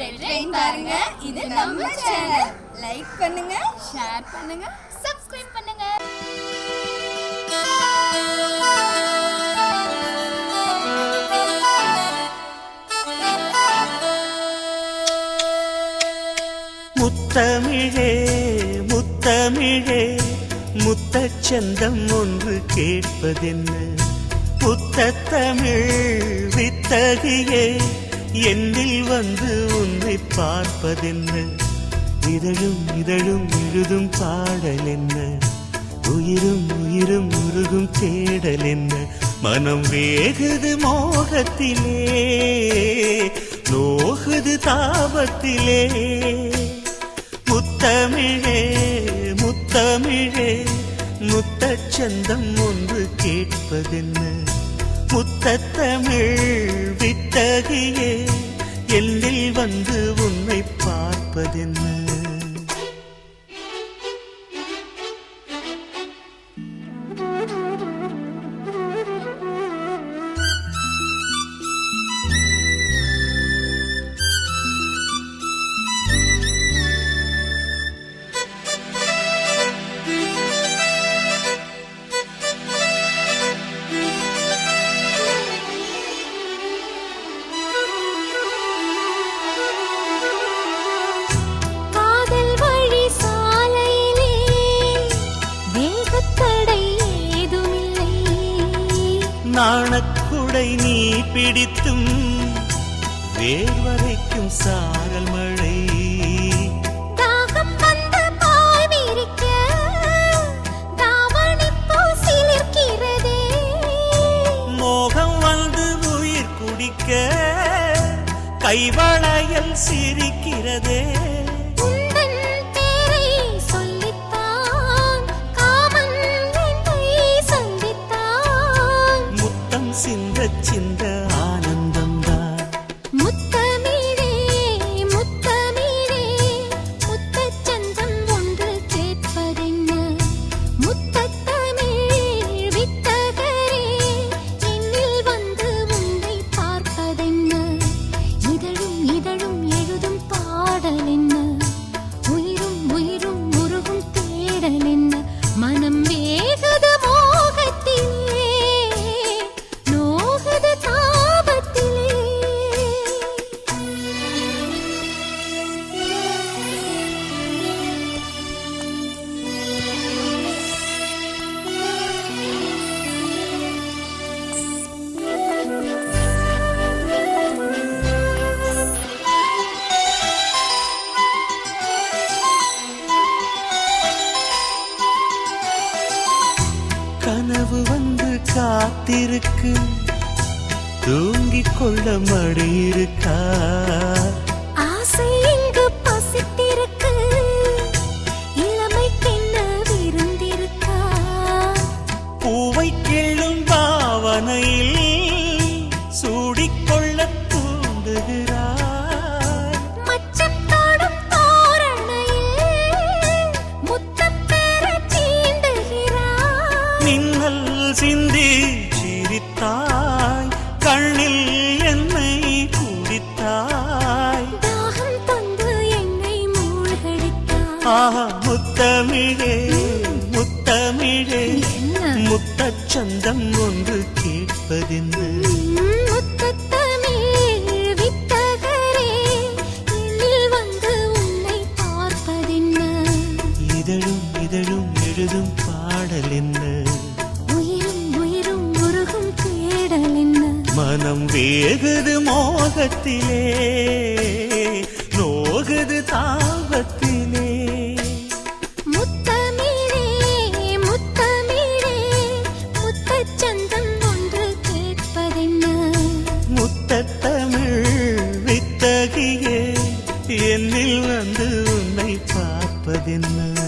Red rain பாருங்க. இது நம்ம சேனல் லைக் பண்ணுங்க. ஷேர் பண்ணுங்க. சப்ஸ்கிரைப் பண்ணுங்க. முத்தமிழே முத்தமிழே முத்தச்சந்தம் ஒன்று கேட்பதென்ன? முத்தத்தமிழ் வித்தகியே என்னில் வந்து உன்னை பார்ப்பதென்ன? இதழும் இதழும் எழுதும் பாடல் என்ன உயிரும் உயிரும் உருகும் தேடல் என்ன மனம் வேகுது மோகத்திலே நோகுது தாபத்திலே. முத்தமிழே முத்தமிழே முத்தச்சந்தம் ஒன்று கேட்பதென்ன? முத்தத்தமிழ் வித்தகியே எல்லில் வந்து உன்னை நாணக்குடை நீ பிடித்தும் வேர்வரைக்கும் சாரல் மழை. மோகம் வந்து உயிர் குடிக்க கைவளையல் சிரிக்கிறதே. சிந்த காத்திருக்கு. தூங்கிக் கொள்ள மடி இருக்கா மின்னல் சிந்தி சிரித்தாய் கண்ணில் என்னை குடித்தாய். ஆஹா முத்தமிழே முத்தமிழே? முத்தச்சந்தம் ஒன்று கேட்பதென்ன வேகுது மோகத்திலே நோகுது தாபத்திலே. முத்தமிழே முத்தமிழே முத்தச்சந்தம் ஒன்று கேட்பதென்ன? முத்தத்தமிழ் வித்தகியே என்னில் வந்து உன்னை பார்ப்பதென்ன?